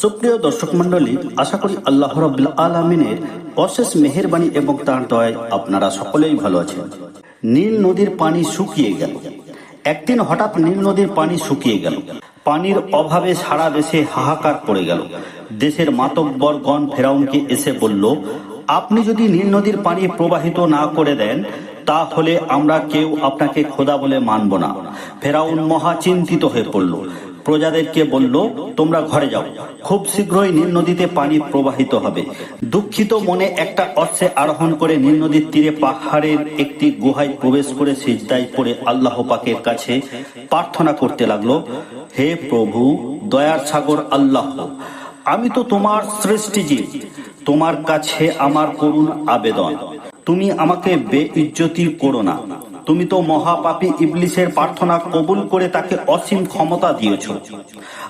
সুপ্রিয় আশা করি অশেষ এবং তার আপনারা সকলেই ভালো আছেন। নীল নদীর পানি শুকিয়ে গেল। একদিন হঠাৎ নীল নদীর পানি শুকিয়ে গেল। পানির অভাবে সারা দেশে হাহাকার পড়ে গেল। দেশের মাতব্বরগণ ফেরাউনকে এসে বলল, আপনি যদি নীল নদীর পানি প্রবাহিত না করে দেন তাহলে আমরা কেউ আপনাকে খোদা বলে মানব না। ফেরাউন মহা চিন্তিত হয়ে পড়ল। প্রজাদেরকে বলল, তোমরা ঘরে যাও। খুব শীঘ্রই নীল নদীতে পানি প্রবাহিত হবে। দুঃখিত মনে একটা অর্থে আরোহণ করে নীল নদীর তীরে পাহাড়ের একটি গুহায় প্রবেশ করে সিজদায় পড়ে আল্লাহ পাকের কাছে প্রার্থনা করতে লাগল, হে প্রভু, দয়ার সাগর আল্লাহ, আমি তো তোমার সৃষ্টিজীব। তোমার কাছে আমার করুণ আবেদন। তুমি আমাকে বেইজ্জতি করো না। তুমি তো মহাপাপী ইবলিসের প্রার্থনা কবুল করে তাকে অসীম ক্ষমতা দিয়েছ।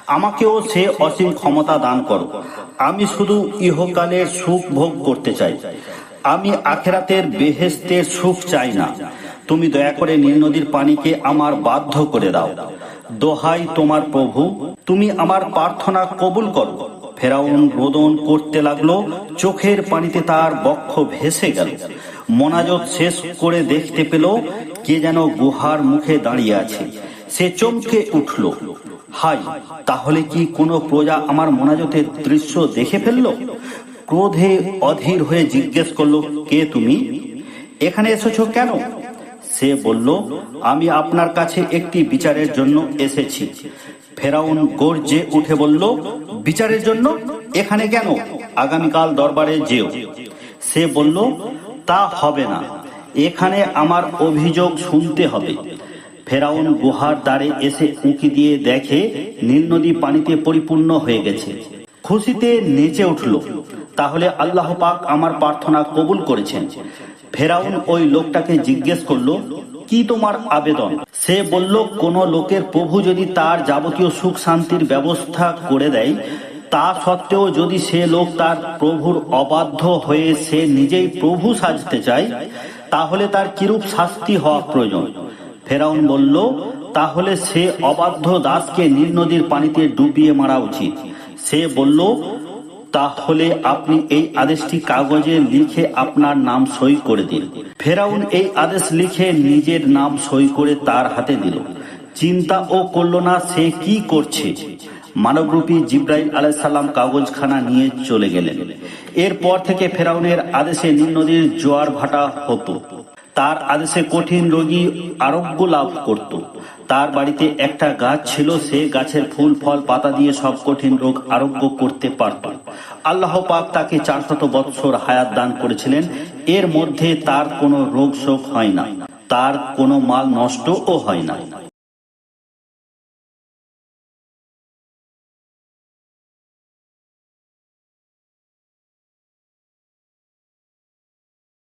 আমাকেও সে অসীম ক্ষমতা দান করো। আমি শুধু ইহকালের সুখ ভোগ করতে চাই। আমি আখেরাতের বেহেস্তের সুখ চাই না। তুমি দয়া করে নীল নদীর পানিকে আমার বাধ্য করে দাও। দোহাই তোমার প্রভু। তুমি আমার প্রার্থনা কবুল করো। ফেরাউন রোদন করতে লাগল, চোখের পানিতে তার বক্ষ ভেসে গেল। মোনাজত শেষ করে দেখতে পেল কে যেন গুহার মুখে দাঁড়িয়ে আছে। সে চমকে উঠল। হাই, তাহলে কি কোনো প্রজা আমার মোনাজতের দৃশ্য দেখে ফেলল? ক্রোধে অধীর হয়ে জিজ্ঞেস করল, কে তুমি? এখানে এসেছ কেন? সে বলল, আমি আপনার কাছে একটি বিচারের জন্য এসেছি। ফেরাউন গর্জে উঠে বলল, বিচারের জন্য? এখানে কেন? আগামীকাল দরবারে যেও। সে বলল, তা হবে না। এখানে আমার অভিযোগ শুনতে হবে। ফেরাউন গুহার দ্বারে এসে উঁকি দিয়ে দেখে নীল নদী পানিতে পরিপূর্ণ হয়ে গেছে। খুশিতে নেচে উঠল। তাহলে আল্লাহ পাক আমার প্রার্থনা কবুল করেছেন। ফেরাউন ওই লোকটাকে জিজ্ঞেস করল, কি তোমার আবেদন? সে বলল, কোন লোকের প্রভু যদি তার যাবতীয় সুখ শান্তির ব্যবস্থা করে দেয়, তা সত্ত্বেও যদি সে লোক তার প্রভুর অবাধ্য হয়ে সে নিজেই প্রভু সাজতে চায়, তাহলে তার কিরূপ শাস্তি হওয়া প্রয়োজন? ফেরাউন বলল, তাহলে সে অবাধ্য দাসকে নীল নদীর পানিতে ডুবিয়ে মারা উচিত। সে বলল, তাহলে আপনি এই আদেশটি কাগজে লিখে আপনার নাম সই করে দিন। ফেরাউন এই আদেশ লিখে নিজের নাম সই করে তার হাতে দিল। চিন্তা ও করল না সে কি করছে। মানবরূপী জিব্রাইল আলাইসাল্লাম কাগজখানা নিয়ে চলে গেলেন। এরপর থেকে ফেরাউনের আদেশে নীল নদীর জোয়ার ভাটা হতো। তার আদেশে কঠিন রোগী আরোগ্য লাভ করত। তার বাড়িতে একটা গাছ ছিল, সে গাছের ফুল, ফল, পাতা দিয়ে সব কঠিন রোগ আরোগ্য করতে পারত। আল্লাহ পাক তাকে চারশত বৎসর হায়াত দান করেছিলেন। এর মধ্যে তার কোনো রোগ শোক হয় না। তার কোনো মাল নষ্টও হয় না।